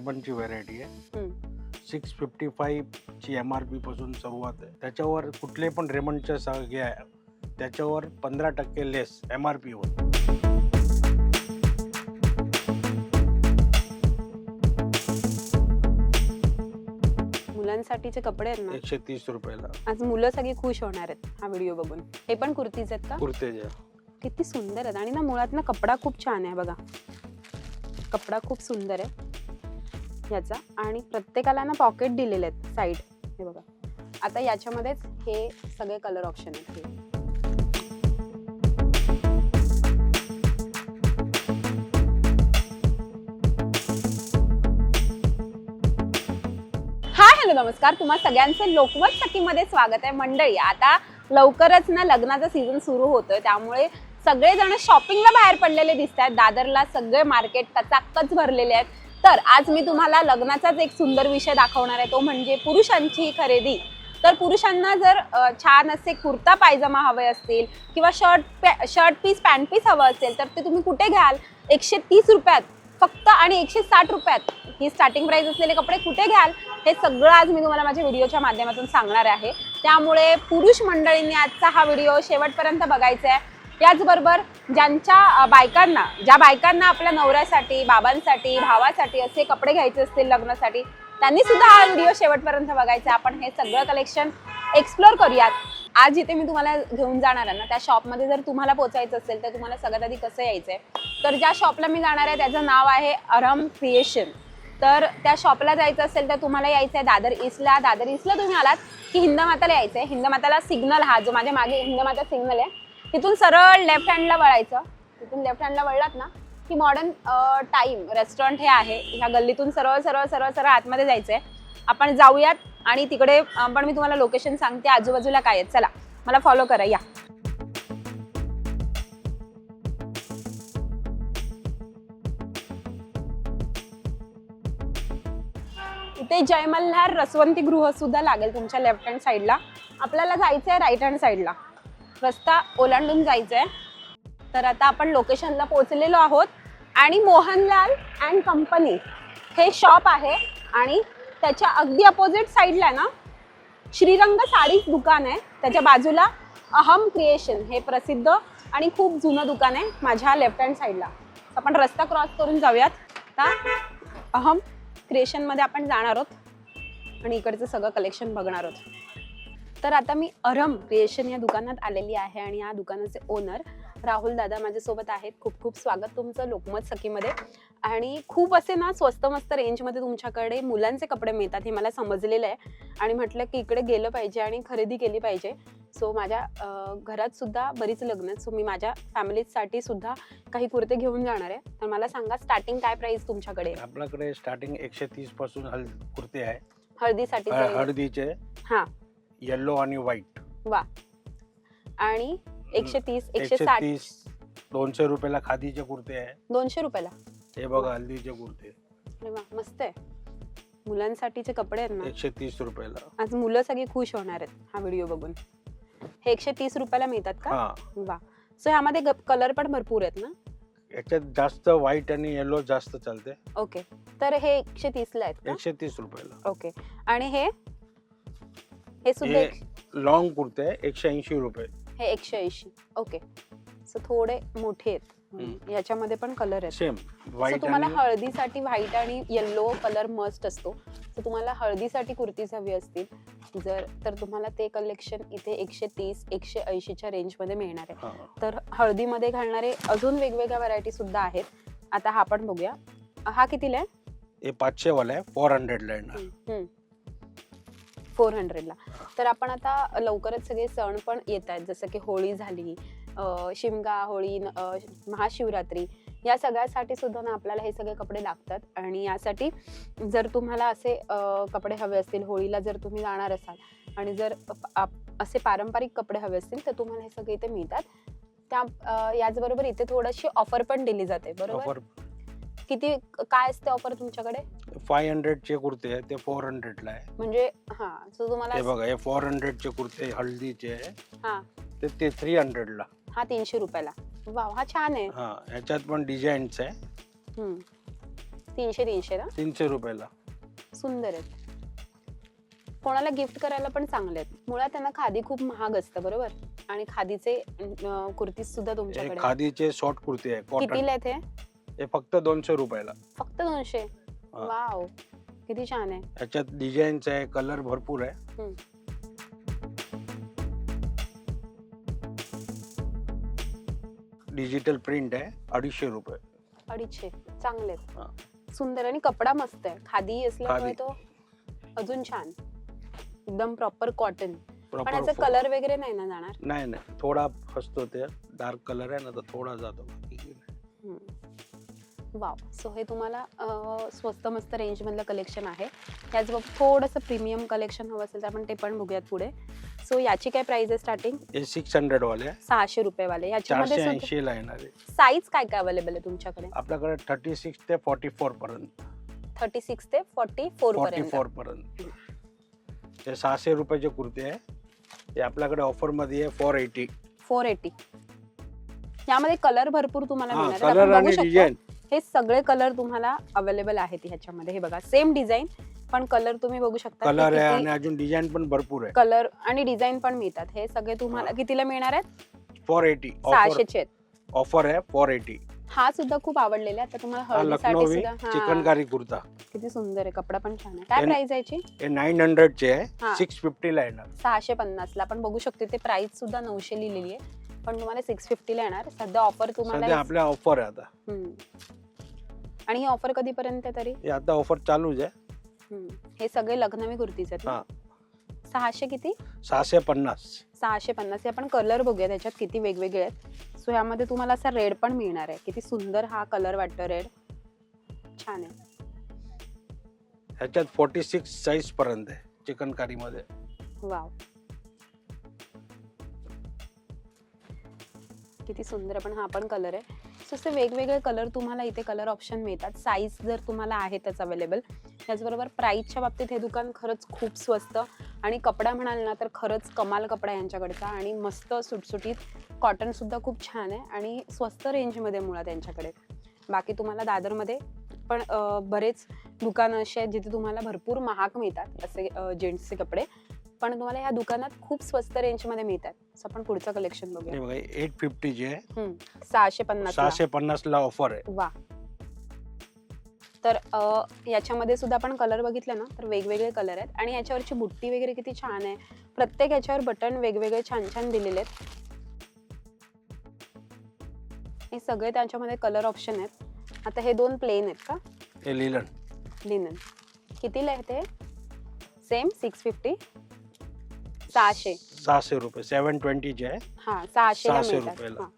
रेमनची variety आहे. Six fifty ची M R P पासून सुरुवात आहे. त्याच्यावर कुठले पण रेमंडच्या सगळे आहे. त्याच्यावर पंधरा टक्के लेस एम आर पीवर मुलांसाठीचे कपडे आहेत ना? एकशे तीस रुपयाला. आज मुलं सगळी खुश होणार आहेत हा व्हिडिओ बघून. हे पण कुर्तीज आहेत का? कुर्ते जे किती सुंदर आहेत. आणि ना मुळात ना कपडा खूप छान आहे बघा. कपडा खूप सुंदर आहे. ह्याचा आणि प्रत्येकाला ना पॉकेट दिलेले आहेत साईड हे बघा. आता याच्यामध्येच हे सगळे कलर ऑप्शन आहेत हे. हॅलो नमस्कार. तुम्हा सगळ्यांचं लोकमत सखीमध्ये स्वागत आहे. मंडळी आता लवकरच ना लग्नाचा सीझन सुरू होतोय. त्यामुळे सगळेजण शॉपिंगला बाहेर पडलेले दिसत आहेत दादरला सगळे मार्केट कचाकच भरलेले आहेत. तर आज मी तुम्हाला लग्नाचाच एक सुंदर विषय दाखवणार आहे. तो म्हणजे पुरुषांची खरेदी. तर पुरुषांना जर छान असे कुर्ता पायजमा हवे असतील किंवा shirt shirt piece pant piece हवं असेल तर ते तुम्ही कुठे घ्याल? एकशे तीस रुपयात फक्त आणि एकशे साठ रुपयात. ही स्टार्टिंग प्राइस असलेले कपडे कुठे घ्याल? हे सगळं आज मी तुम्हाला माझ्या व्हिडिओच्या माध्यमातून सांगणार आहे. त्यामुळे पुरुष मंडळींनी आजचा हा व्हिडिओ शेवटपर्यंत बघायचा आहे. याचबरोबर ज्यांच्या बायकांना ज्या बायकांना आपल्या नवऱ्यासाठी बाबांसाठी भावासाठी असे कपडे घ्यायचे असतील लग्नासाठी त्यांनी सुद्धा हा व्हिडिओ शेवटपर्यंत बघायचा. आहे. आपण हे सगळं कलेक्शन एक्सप्लोर करूयात. आज जिथे मी तुम्हाला घेऊन जाणार आहे ना त्या शॉपमध्ये जर तुम्हाला पोचायचं असेल तर तुम्हाला सगळ्यात आधी कसं यायचंय? तर ज्या शॉपला मी जाणार आहे त्याचं नाव आहे अरम क्रिएशन. तर त्या शॉपला जायचं असेल तर तुम्हाला यायचं आहे दादर ईस्टला. दादर ईस्टला तुम्ही आलात की हिंदमाताला यायचं आहे हिंदमाताला सिग्नल हा जो माझ्या मागे हिंदमाता सिग्नल आहे तिथून सरळ लेफ्ट हँडला वळायचं. तिथून लेफ्ट हँडला वळलात ना की मॉडर्न टाईम रेस्टॉरंट हे आहे. ह्या गल्लीतून सरळ सरळ सरळ सरळ आतमध्ये जायचं आहे आपण जाऊयात आणि तिकडे पण मी तुम्हाला लोकेशन सांगते. आजूबाजूला काय आहे चला मला फॉलो करा. या. इथे जयमल्हार रसवंती गृह सुद्धा लागेल तुमच्या लेफ्ट हँड साईडला आपल्याला जायचं आहे राईट हँड साईडला रस्ता ओलांडून जायचं आहे तर आता आपण लोकेशनला पोहोचलेलो आहोत आणि मोहनलाल अँड कंपनी हे शॉप आहे आणि त्याच्या अगदी अपोजिट साईडला ना श्रीरंग साडीच दुकान आहे. त्याच्या बाजूला अहम क्रिएशन हे प्रसिद्ध आणि खूप जुनं दुकान आहे माझ्या लेफ्ट हँड साईडला आपण रस्ता क्रॉस करून जाऊयात. आता अहम क्रिएशनमध्ये आपण जाणार आहोत आणि इकडचं सगळं कलेक्शन बघणार आहोत. तर आता मी अरम क्रिएशन या दुकानात आलेली आहे आणि या दुकानाचे ओनर राहुल दादा माझ्यासोबत आहेत. खूप खूप स्वागत तुमचं लोकमत सखीमध्ये. आणि खूप असे ना स्वस्त मस्त रेंजमध्ये तुमच्याकडे मुलांचे कपडे मिळतात हे मला समजलेलं आहे. आणि म्हटलं की इकडे गेलं पाहिजे आणि खरेदी केली पाहिजे. सो माझ्या घरात सुद्धा बरीच लग्न आहेत. सो मी माझ्या फॅमिलीसाठी सुद्धा काही कुर्ते घेऊन जाणार आहे. तर मला सांगा स्टार्टिंग काय प्राइस तुमच्याकडे? आपल्याकडे स्टार्टिंग एकशे तीसपासून कुर्ते आहे. हळदीसाठी हळदीचे. हा. येल्लो आणि व्हाईट वा. आणि एकशे तीस एकशे एकशे साठ तीस दोनशे रुपयाला खादीचे कुर्ते आहे. दोनशे रुपयाला? हे बघा हल्दीचे कुर्ते. अरे वा मस्त आहे. मुलांसाठीचे कपडे आहेत ना? एकशे तीस रुपयाला. आज मुलं सगळी खुश होणार आहेत हा व्हिडिओ बघून. हे एकशे तीस रुपयाला मिळतात का? हा. वा. सो ह्यामध्ये कलर पण भरपूर आहेत ना? याच्यात जास्त व्हाईट आणि येलो जास्त चालते. ओके तर हे एकशे तीस ला आहेत का? एकशे तीस रुपयाला. ओके आणि हे? हे सुद्धा हे एक- लॉंग कुर्ते आहे एकशे ऐंशी रुपये. हे एकशे ऐंशी. ओके सो थोडे मोठे आहेत. हम्म. याच्यामध्ये पण कलर आहेत. सेम सो व्हाईट तुम्हाला आणि हळदीसाठी व्हाईट आणि येल्लो कलर मस्ट असतो. सो तुम्हाला हळदीसाठी कुर्तीज हवी असतील. जर तर तुम्हाला ते कलेक्शन इथे एकशे तीस एकशे ऐंशीच्या रेंजमध्ये मिळणार आहे. हा. तर हळदीमध्ये घालणारे अजून वेगवेगळ्या व्हरायटी सुद्धा आहेत. आता हा पण बघूया. हा कितीला आहे? हे पाचशे वाला आहे फोर हंड्रेडला येणार. फोर हंड्रेडला तर आपण आता लवकरच सगळे सण पण येत आहेत जसं की होळी झाली शिमगा होळी महाशिवरात्री या सगळ्यासाठी सुद्धा ना आपल्याला हे सगळे कपडे लागतात. आणि यासाठी जर तुम्हाला असे कपडे हवे असतील होळीला जर तुम्ही जाणार असाल आणि जर आप- असे पारंपरिक कपडे हवे असतील तर तुम्हाला हे सगळे इथे मिळतात. त्या याचबरोबर इथे थोडीशी ऑफर पण दिली जाते बरोबर? किती काय असते ऑफर तुमच्याकडे? फाय हंड्रेडचे कुर्ते आहे ते फोर हंड्रेडला आहे. म्हणजे हा सो हे तुम्हाला बघा हे फोर हंड्रेडचे कुर्ते हळदीचे आहे. हा. ते ते थ्री हंड्रेडला हा तीनशे रुपयाला. वाव हा छान आहे. हा ह्याच्यात पण डिझाईन्स आहे. हम्म. तीनशे तीनशे ना? तीनशे रुपयाला. सुंदर आहेत. कोणाला गिफ्ट करायला पण चांगले आहेत. मुळात त्यांना खादी खूप महाग असतं बरोबर? आणि खादीचे कुर्तीज सुद्धा हे तुमच्याकडे. खादीचे शॉर्ट कुर्ती आहे कॉटन कितीला आहेत हे? हे फक्त दोनशे रुपयाला. फक्त दोनशे? हा. वाव. किती छान आहे. याच्यात डिझाईन्स आहे कलर भरपूर आहे. डिजिटल प्रिंट आहे अडीचशे रुपये. अडीचशे. चांगले हा. आहेत सुंदर आणि कपडा मस्त आहे. खादी असल्यामुळे खादी. तो अजून छान. एकदम प्रॉपर कॉटन पण याचा कलर वगैरे नाही ना जाणार? नाही नाही. थोडा असतो ते. डार्क कलर आहे ना तर थोडा जातो. वाव. सो हे तुम्हाला स्वस्त मस्त रेंज मधलं कलेक्शन आहे. त्याचबरोबर थोडंसं प्रीमियम कलेक्शन हवं असेल तर आपण ते पण बघूयात पुढे. सो याची काय प्राइस आहे स्टार्टिंग सिक्स हंड्रेड वाले. सहाशे रुपये वाले याच्यामध्ये ऐंशी ला येणार आहे. साईज काय काय अवेलेबल आहे तुमच्याकडे? आपल्याकडे थर्टी सिक्स ते फोर्टी फोर पर्यंत. थर्टी सिक्स ते फोर्टी फोर फोर्टी फोर पर्यंत. हे सहाशे रुपयाचे कुर्ते आहे. हे आपल्याकडे ऑफरमध्ये आहे फोर एटी फोर एटी यामध्ये कलर भरपूर तुम्हाला मिळणार. कलर आणि डिझाईन हे सगळे कलर तुम्हाला अवेलेबल आहेत ह्याच्यामध्ये. हे बघा सेम डिझाईन पण कलर तुम्ही बघू शकता कलर आहे आणि अजून डिझाईन पण भरपूर आहे. कलर आणि डिझाईन पण मिळतात. हे सगळे तुम्हाला. कितीला मिळणार आहेत? फोर एटी ऑफर सहाशेचे ऑफर आहे फोर एटी हा सुद्धा खूप आवडलेला आहे. आता तुम्हाला हळदीसाठी सुद्धा चिकनकारी कुर्ता. किती सुंदर आहे कपडा पण छान आहे. काय प्राइस याची? हे नाईन हंड्रेडचे हा. आहे सिक्स फिफ्टीला येणार. सहाशे पन्नास ला आपण बघू शकतो ते प्राइस सुद्धा नऊशे लिहिलेली आहे. पण तुम्हाला सिक्स फिफ्टीला येणार. सध्या ऑफर सध्या तुम्हाला आपल्या ऑफर आहे आता. हम्म. आणि ही ऑफर कधीपर्यंत आहे तरी? हे आता ऑफर चालूच आहे. हम्म. हे सगळे लग्नवी कुर्तीज आहेत ना? हा. सहाशे किती? सहाशे पन्नास. सहाशे पन्नास. हे आपण कलर बघूया त्याच्यात किती वेगवेगळे आहेत. सो ह्यामध्ये तुम्हाला असा रेड पण मिळणार आहे. किती सुंदर हा कलर वाटतो रेड छान आहे. ह्याच्यात फोर्टी सिक्स साईज पर्यंत आहे चिकनकारी मध्ये वाव किती सुंदर आहे पण हा पण कलर आहे. सो असे वेगवेगळे कलर तुम्हाला इथे कलर ऑप्शन मिळतात. साईज जर तुम्हाला आहे त्याच अवेलेबल त्याचबरोबर प्राईसच्या बाबतीत हे दुकान खरंच खूप स्वस्त आणि कपडा म्हणाल ना तर खरंच कमाल कपडा यांच्याकडचा आणि मस्त सुटसुटीत कॉटनसुद्धा खूप छान आहे आणि स्वस्त रेंजमध्ये मुळात यांच्याकडे. बाकी तुम्हाला दादरमध्ये पण बरेच दुकानं असे आहेत जिथे तुम्हाला भरपूर महाग मिळतात असे जेंट्सचे कपडे. पण तुम्हाला ह्या दुकानात खूप स्वस्त रेंजमध्ये मिळतात. सो आपण पुढचं कलेक्शन बघूया. हे बघा एट फिफ्टीचे आहे. हम्म, सहाशे पन्नास सहाशे पन्नास ला ऑफर आहे. वा. तर अ, याच्यामध्ये सुद्धा आपण कलर बघितले ना तर वेगवेगळे कलर आहेत. आणि याच्यावरची बुट्टी वगैरे किती छान आहे. प्रत्येक याच्यावर बटन वेगवेगळे छान छान दिलेले आहेत. हे सगळे त्याच्यामध्ये कलर ऑप्शन आहेत. आता हे दोन प्लेन आहेत का? हे लिलन लिनन कितीला आहे ते? सेम सिक्स फिफ्टी सहाशे. सहाशे रुपये. सेवन ट्वेंटीचे आहे. हा सहाशे सहाशे रुपयाला.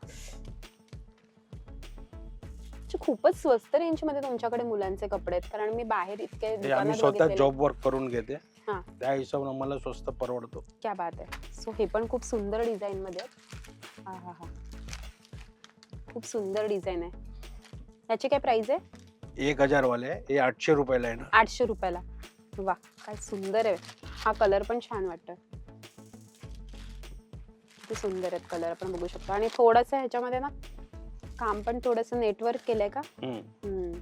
खूपच स्वस्त रेंजमध्ये तुमच्याकडे मुलांचे कपडे आहेत. कारण मी बाहेर इतके आम्ही स्वतः बघितलेले. जॉब वर्क करून घेते. हा. त्या हिशोबाने मला स्वस्त परवडतो. क्या बात आहे. सो हे पण खूप सुंदर डिझाईन मध्ये आहेत. हा हा हा. खूप सुंदर डिझाईन आहे. याची काय प्राइस आहे? एक हजार वाले आहे. हे आठशे रुपयाला येणार. आठशे रुपयाला. वा काय सुंदर आहे. हा कलर पण छान वाटतं किती सुंदर आहेत कलर आपण बघू शकतो. आणि थोडंसं ह्याच्यामध्ये ना काम पण थोडंसं नेटवर्क केलंय का? हम्म.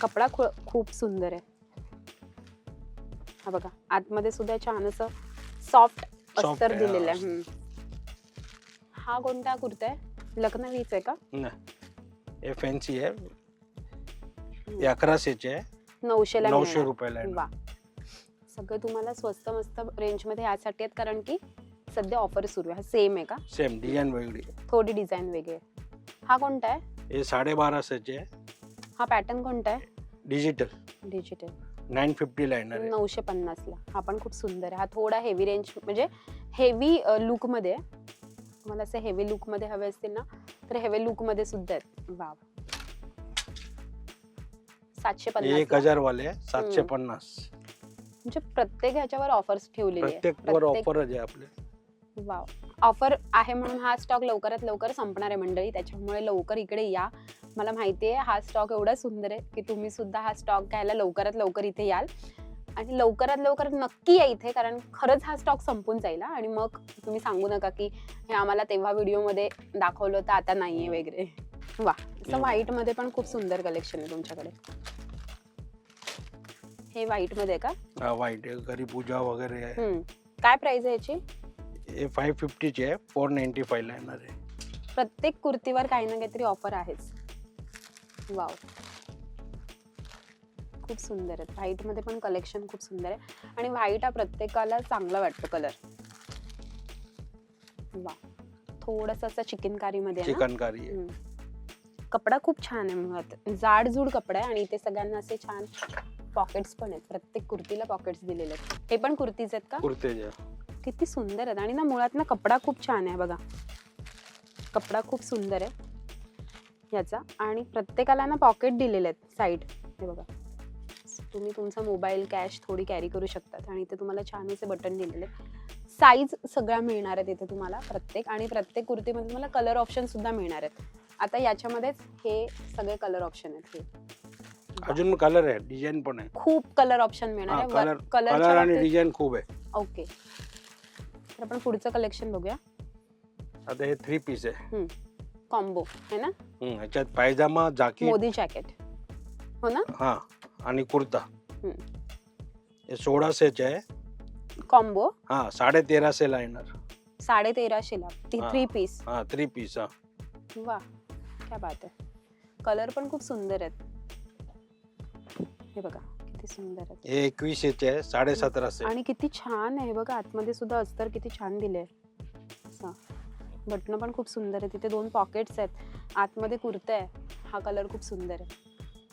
कपडा खू- खूप सुंदर आहे. हा बघा आतमध्ये सुद्धा छान असं सॉफ्ट Soft अस्तर आहे, दिलेलं. आहे. हम्म. हा कोणता कुर्ता आहे? लखनवीच आहे का? हे फॅन्सी आहे. हे अकराशेचे आहे. नऊशेला नऊशे मिळणार. रुपयाला वा. सगळे तुम्हाला स्वस्त मस्त रेंजमध्ये यासाठी आहेत कारण की सध्या ऑफर सुरू आहे. सेम आहे का? सेम डिझाईन वेगळी. थोडी डिझाईन वेगळी आहे. हा कोणता आहे? हे साडेबाराशेचे हा पॅटर्न कोणता आहे? डिजिटल डिजिटल नाईन फिफ्टीला येणार आहे. नऊशे पन्नास ला. हा पण खूप सुंदर आहे. हा थोडा हेवी रेंज म्हणजे हेवी लुकमध्ये आहे. तुम्हाला असे हेवी लुकमध्ये हवे असतील ना तर हेवी लुकमध्ये सुद्धा आहेत. वाव. सातशे हे एक पन्नास हजार वाले सातशे हम्म. पन्नास. म्हणजे प्रत्येक ह्याच्यावर ऑफर्स ठेवलेली आहे. प्रत्येक वर ऑफरच आहे आपले. वाव. ऑफर आहे म्हणून हा स्टॉक लवकरात लवकर संपणार आहे मंडळी. त्याच्यामुळे लवकर इकडे या. मला माहिती आहे हा स्टॉक एवढा सुंदर आहे की तुम्ही सुद्धा हा स्टॉक घ्यायला लवकरात लवकर इथे याल. आणि लवकरात लवकर नक्की या इथे कारण खरंच हा स्टॉक संपून जाईल. आणि मग तुम्ही सांगू नका की हे आम्हाला तेव्हा व्हिडिओमध्ये दाखवलं तर आता नाहीये वगैरे. वा असं हम्म. व्हाईटमध्ये पण खूप सुंदर कलेक्शन आहे तुमच्याकडे. हे व्हाईटमध्ये आहे का व्हाईट आहे. घरी पूजा वगैरे आहे. काय प्राइस आहे याची? हे फाय फिफ्टीची आहे फोर नाईन्टी फायला येणार आहे. प्रत्येक कुर्तीवर काही ना काहीतरी ऑफर आहेच. वाव खूप सुंदर आहेत. व्हाईटमध्ये पण कलेक्शन खूप सुंदर आहे. आणि व्हाईट हा प्रत्येकाला चांगला वाटतो कलर वा थोडस असं चिकनकारी मध्ये आहे ना? चिकनकारी आहे. हम्म. कपडा खूप छान आहे मुळात. जाडजूड कपडा आहे आणि इथे सगळ्यांना असे छान पॉकेट्स पण आहेत. प्रत्येक कुर्तीला पॉकेट्स दिलेले आहेत. हे पण कुर्तीज आहेत का? कुर्तेच्या किती सुंदर आहेत. आणि ना मुळात ना कपडा खूप छान आहे बघा. कपडा खूप सुंदर आहे. याचा. आणि प्रत्येकाला ना पॉकेट दिलेले आहेत साईड हे बघा. तुम्ही तुमचा मोबाईल कॅश थोडी कॅरी करू शकतात. आणि इथे तुम्हाला छान असे बटन दिलेले आहेत. साईज सगळ्या मिळणार आहेत इथे तुम्हाला प्रत्येक. आणि प्रत्येक कुर्तीमध्ये तुम्हाला कलर ऑप्शन सुद्धा मिळणार आहेत. आता याच्यामध्येच हे सगळे कलर ऑप्शन आहेत. हे. अजून कलर आहे डिझाईन पण आहे. खूप कलर ऑप्शन मिळणार आहे. कलर आणि डिझाईन खूप आहे. ओके तर आपण पुढचं कलेक्शन बघूया. आता हे थ्री पीस आहे. कॉम्बो है ना? हम्म, ह्याच्यात पायजामा जाकीट. मोदी जॅकेट हो ना? हा आणि कुर्ता. हम्म. हे सोळाशेचे आहे. कॉम्बो हा साडे तेराशेला येणार. साडे तेराशेला ती हा. थ्री पीस हा थ्री पीस हा. वा क्या बात आहे. कलर पण खूप सुंदर आहेत. हे बघा. किती सुंदर हे आहे साडे सतराशे आणि किती छान आहे बघा आतमध्ये सुद्धा अस्तर किती छान दिले असं. बटणं पण खूप सुंदर आहे तिथे दोन पॉकेट्स आहेत. आतमध्ये कुर्ता आहे हा कलर खूप सुंदर आहे.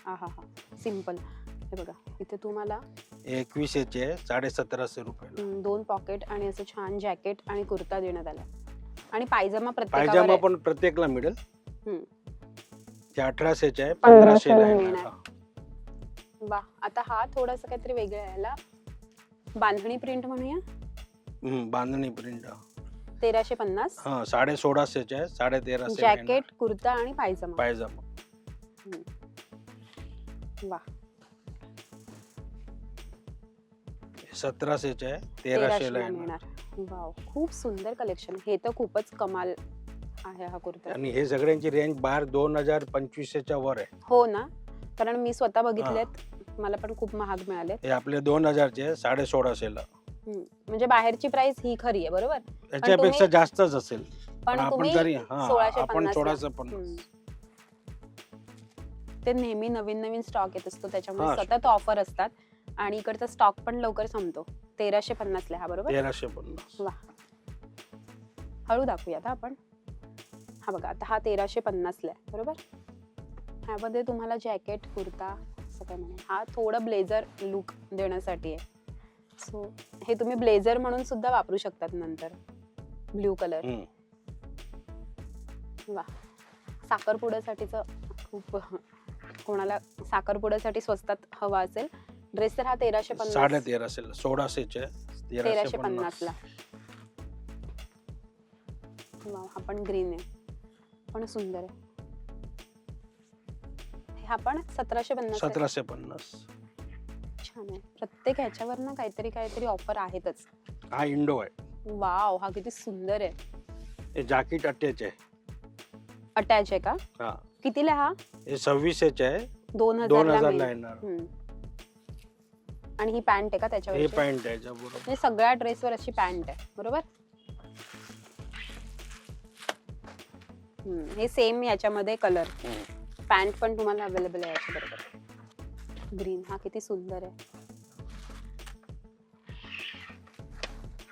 हा हा हा. सिंपल हे बघा इथे तुम्हाला हे एकवीसशेचे आहे साडे सतराशे रुपयाला. हम्म, दोन पॉकेट आणि असं छान जॅकेट आणि कुर्ता देण्यात आला आणि पायजमा प्रत्येकावर पायजामा आहे. पण प्रत्येकला मिळेल. हम्म. ते अठराशेचे आहे मिळणार. वा आता हा थोडासा काहीतरी वेगळा आहे याला. बांधणी प्रिंट म्हणूया? हम्म, बांधणी प्रिंट तेराशे पन्नास. हा साडे सोळाशेचे आहे साडे तेराशे जॅकेट कुर्ता आणि पायजमा. पायजामा. वा. सतराशेचे आहे तेराशेला तेराशेला येणार. मिळणार. वाव खूप सुंदर कलेक्शन हे तर खूपच कमाल आहे हा कुर्ता. आणि हे सगळ्यांची रेंज बाहेर दोन हजार पंचवीसच्या वर आहे. हो ना कारण मी स्वतः बघितलेत. मला पण खूप महाग मिळाले हे आपले दोन हजारचे साडे सोळाशेला म्हणजे बाहेरची प्राइस ही खरी आहे बरोबर? याच्यापेक्षा तुम्ही- जास्तच असेल. पण तुम्ही आपण तरी हा सोळाशे आपण पन्नासला. सोळाशे हम्म. पन्नास ते नेहमी नवीन नवीन स्टॉक येत असतो त्याच्यामुळे. सतत ऑफर असतात. आणि इकडचा स्टॉक पण लवकर संपतो. तेराशे पन्नासला हा बरोबर? तेराशे पन्नास. हळू दाखवूया आता आपण. हा बघा आता हा तेराशे पन्नासला आहे बरोबर? ह्यामध्ये तुम्हाला जॅकेट कुर्ता असं काय म्हणा हा थोडं ब्लेझर लुक देण्यासाठी आहे. सो हे तुम्ही ब्लेझर म्हणून सुद्धा वापरू शकतात नंतर. Blue colour. हम्म. वा साखरपुड्यासाठीचं खूप कोणाला साखरपुड्यासाठी स्वस्तात हवा असेल ड्रेस तर हा तेराशे साडे पन्नास तेराशेला सोळाशेचे आहे, तेराशे पन्नासला. वाव, हा पण ग्रीन आहे. पण सुंदर आहे. हा पण सतराशे पन्नास. सतराशे पन्नास. छान आहे. प्रत्येक ह्याच्यावर ना काहीतरी काहीतरी ऑफर आहेतच. हा इंडो आहे. वाव हा किती सुंदर आहे. हे जॅकेट आहे. अटॅच आहे का? हा. कितीला हा? हे सव्वीसशेचे आहे. दोन दोन हजार हजारला येणार. आणि ही पॅन्ट आहे का हे त्याच्यावर पॅन्ट आहे याच्याबरोबर. म्हणजे सगळ्या ड्रेसवर अशी पॅन्ट आहे. बरोबर? हम्म, हे सेम याच्यामध्ये कलर. हम्म. पॅन्ट पण तुम्हाला अवेलेबल आहे याच्या बरोबर. ग्रीन हा किती सुंदर आहे.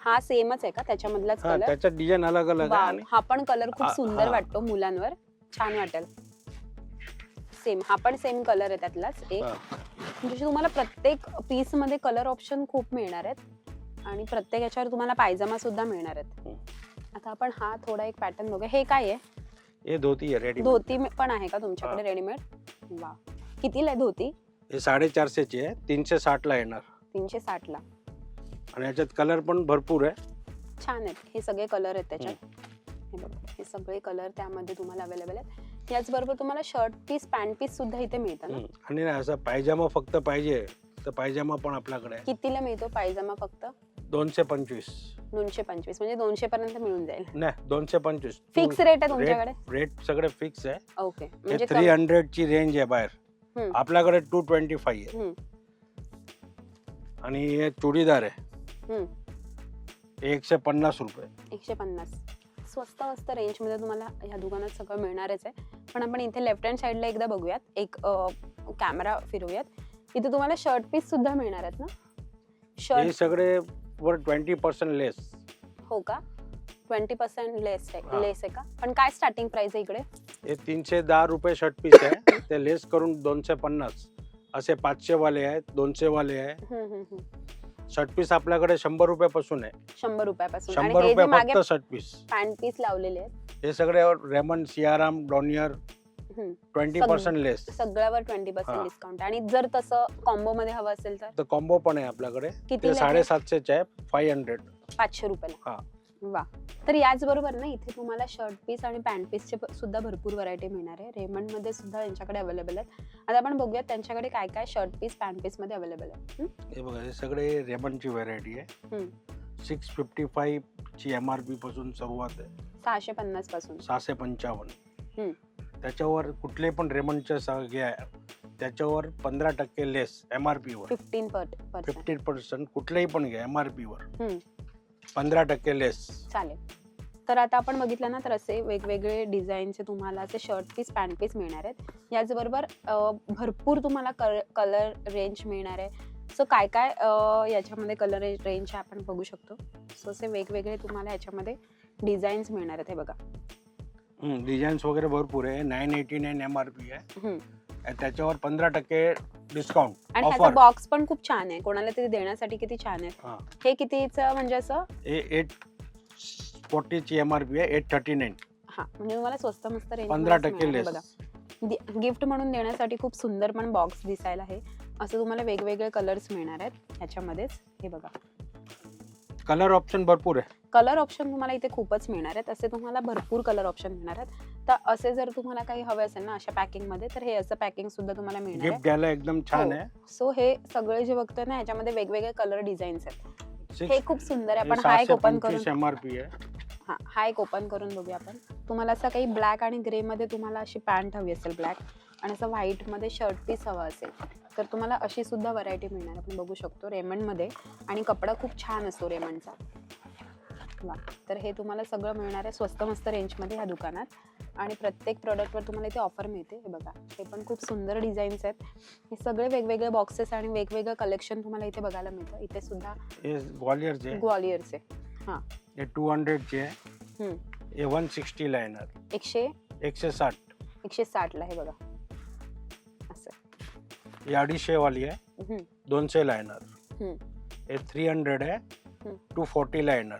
हा सेमच आहे का? त्याच्यामधलाच हा कलर त्याच्यात डिझाईन अलग अलग आहे आणि हा पण कलर खूप हा- सुंदर हा. वाटतो मुलांवर. छान वाटेल. सेम हा पण सेम कलर आहे त्यातलाच. एक हा. म्हणजे तुम्हाला प्रत्येक पीसमध्ये कलर ऑप्शन खूप मिळणार आहेत. आणि प्रत्येक याच्यावर तुम्हाला पायजमा सुद्धा मिळणार आहेत. हम्म. आता आपण हा थोडा एक पॅटर्न बघूया. हे काय आहे? हे धोती आहे रेडी धोती पण आहे का तुमच्याकडे रेडीमेड वा. कितीला आहे धोती? हे साडेचारशेची आहे. तीनशे साठला येणार. तीनशे साठ ला. आणि याच्यात कलर पण भरपूर आहे. छान आहेत. हे सगळे कलर आहेत त्याच्यात. हे बघा हे सगळे कलर त्यामध्ये तुम्हाला अवेलेबल आहेत. याचबरोबर तुम्हाला शर्ट पीस पॅन्ट पीस सुद्धा इथे मिळतं ना? हम्म. आणि ना असं पायजामा फक्त पाहिजे. तर पायजामा पण आपल्याकडे आहे. कितीला मिळतो पायजमा फक्त? दोनशे पंचवीस. दोनशे पंचवीस म्हणजे दोनशे पर्यंत मिळून जाईल. नाही दोनशे पंचवीस. फिक्स रेट आहे तुमच्याकडे? रेट सगळे फिक्स आहे. ओके म्हणजे थ्री हंड्रेड ची रेंज आहे बाहेर. हम्म. आपल्याकडे टू ट्वेंटी फाईव्ह आहे. हम्म, आणि हे चुडीदार आहे. हम्म. एकशे पन्नास रुपये. एकशे पन्नास. स्वस्त मस्त रेंजमध्ये तुम्हाला ह्या दुकानात सगळं मिळणारच आहे. पण आपण इथे लेफ्ट हँड साईडला एकदा बघूयात. एक कॅमेरा फिरवूयात. इथे तुम्हाला शर्ट पीस सुद्धा मिळणार आहेत ना? हे शर्ट सगळे वर ट्वेंटी पर्सेंट लेस. हो का? ट्वेंटी पर्सेंट लेस आहे. लेस आहे का? पण काय स्टार्टिंग प्राइस आहे इकडे? हे तीनशे दहा रुपये शर्ट पीस आहे. ते लेस करून दोनशे पन्नास. असे पाचशे वाले आहेत दोनशे वाले आहे. हम्म, हम्म, हम्म. शर्ट पीस आपल्याकडे शंभर रुपयापासून आहे. शंभर रुपयापासून. आणि शंभर हे जे रुपये मागे फक्त शर्ट पीस. पॅन्ट पीस लावलेले आहेत. हे सगळे Raymond Siyaram Donear. Twenty percent less सगळ्यावर twenty percent हा. डिस्काउंट आणि जर तसं कॉम्बो मध्ये हवं असेल तर? तर कॉम्बो पण आहे आपल्याकडे. किती साडेसातशेचे आहे फाईव्ह हंड्रेड पाचशे रुपयाला. हा. वा. तर याचबरोबर ना इथे तुम्हाला शर्ट पीस आणि पॅन्ट पीसचे सुद्धा भरपूर व्हरायटी मिळणार आहे. रेमंडमध्ये सुद्धा यांच्याकडे अवेलेबल आहेत. आता आपण बघूयात त्यांच्याकडे काय काय शर्ट पीस पॅन्ट पीसमध्ये अवेलेबल आहे हं? हे बघा हे सगळे रेमनची व्हेरायटी आहे. सिक्स फिफ्टी फाईव्ह ची एम आर पी पासून सुरुवात आहे. सहाशे पन्नासपासून. सहाशे पंचावन्न. त्याच्यावर कुठले पण पंधराचे घ्या त्याच्यावर पंधरा टक्के लेस एम आर पी वर. फिफ्टीन पर्सेंट कुठलेही पण घ्या एम आर पी वर. हम्म. पंधरा टक्के लेस चालेल. तर आता आपण बघितलं ना तर असे वेगवेगळे डिझाईनचे तुम्हाला असे शर्ट पीस पॅन्ट पीस मिळणार आहेत. याचबरोबर भरपूर तुम्हाला कलर रेंज मिळणार आहे. सो काय काय याच्यामध्ये कलर रेंज आपण बघू शकतो. सो असे वेगवेगळे तुम्हाला याच्यामध्ये डिझाईन्स मिळणार आहेत हे बघा. डिझाईन्स वगैरे भरपूर आहे. Nine eighty nine M R P आहे त्याच्यावर पंधरा टक्के डिस्काउंट आणि ह्याचा ऑफर बॉक्स पण खूप छान आहे. कोणाला तरी देण्यासाठी किती छान आहे. हा. कितीचं म्हणजे असं? एट फोर्टीची एम आर पी आहे एट थर्टी नाईन हा म्हणजे तुम्हाला स्वस्त मस्त रेंज पंधरा टक्के गिफ्ट म्हणून देण्यासाठी खूप सुंदर पण बॉक्स दिसायला आहे. असं तुम्हाला वेगवेगळे कलर्स मिळणार आहेत ह्याच्यामध्येच. हे बघा. कलर ऑप्शन भरपूर आहे. कलर ऑप्शन तुम्हाला इथे खूपच मिळणार आहेत. असे तुम्हाला भरपूर कलर ऑप्शन मिळणार आहेत. तर असे जर तुम्हाला काही हवे असेल ना अशा पॅकिंगमध्ये तर हे असं पॅकिंग सुद्धा तुम्हाला मिळणार गिफ्ट आहे. द्यायला एकदम छान हो. आहे. सो हे सगळे जे बघतोय ना ह्याच्यामध्ये वेगवेगळे कलर डिझाईन्स आहेत. हे खूप सुंदर आहे. आपण हा एक ओपन करून पंचवीस एम आर पी आहे. हा हा एक ओपन करून बघूया आपण. तुम्हाला असं काही ब्लॅक आणि ग्रे मध्ये तुम्हाला अशी पॅन्ट हवी असेल ब्लॅक आणि असं व्हाईटमध्ये शर्ट पीस हवा असेल. तर तुम्हाला अशी सुद्धा व्हरायटी मिळणार. आपण बघू शकतो रेमंडमध्ये आणि कपडा खूप छान असतो रेमंडचा. वा तर हे तुम्हाला सगळं मिळणार आहे स्वस्त मस्त रेंजमध्ये ह्या दुकानात. आणि प्रत्येक प्रोडक्टवर तुम्हाला इथे ऑफर मिळते. हे बघा. हे पण खूप सुंदर डिझाईन्स आहेत. हे सगळे वेगवेगळे बॉक्सेस आणि वेगवेगळं कलेक्शन तुम्हाला इथे बघायला मिळतं. इथे सुद्धा ग्वालियरचे ग्वालियरचे. हे. टू हंड्रेडचे. हे. वन सिक्स्टीला येणार एकशे? एकशे साठ. एकशे साठला हे बघा. ही अडीचशे वाली आहे. हम्म. दोनशेला येणार. हे थ्री हंड्रेड आहे. टू फोर्टीला येणार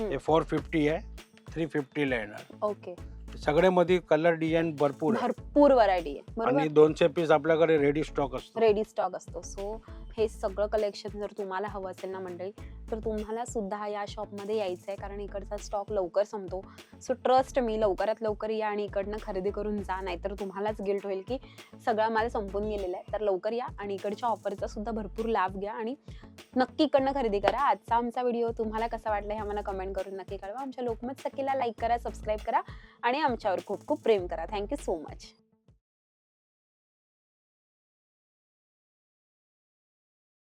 हम्म. हे फोर फिफ्टी आहे. थ्री फिफ्टीला येणार ओके. सगळे मध्ये कलर डिझाईन भरपूर भरपूर व्हरायटी आहे. आणि दोनशे पीस आपल्याकडे रेडी स्टॉक असतो. रेडी स्टॉक असतो. सो हे सगळं कलेक्शन जर तुम्हाला हवं असेल ना मंडळी तर तुम्हाला सुद्धा या शॉपमध्ये यायचं आहे कारण इकडचा स्टॉक लवकर संपतो. सो ट्रस्ट मी लवकरात लवकर या आणि इकडनं खरेदी करून जा नाही तर तुम्हालाच गिल्ट होईल की सगळा माल संपून गेलेला आहे. तर लवकर या आणि इकडच्या ऑफरचा सुद्धा भरपूर लाभ घ्या आणि नक्की इकडनं खरेदी करा. आजचा आमचा व्हिडिओ तुम्हाला कसा वाटला हे आम्हाला कमेंट करून नक्की कळवा. आमच्या लोकमत सखीला लाईक करा सबस्क्राईब करा आणि आमच्यावर खूप खूप प्रेम करा. Thank you so much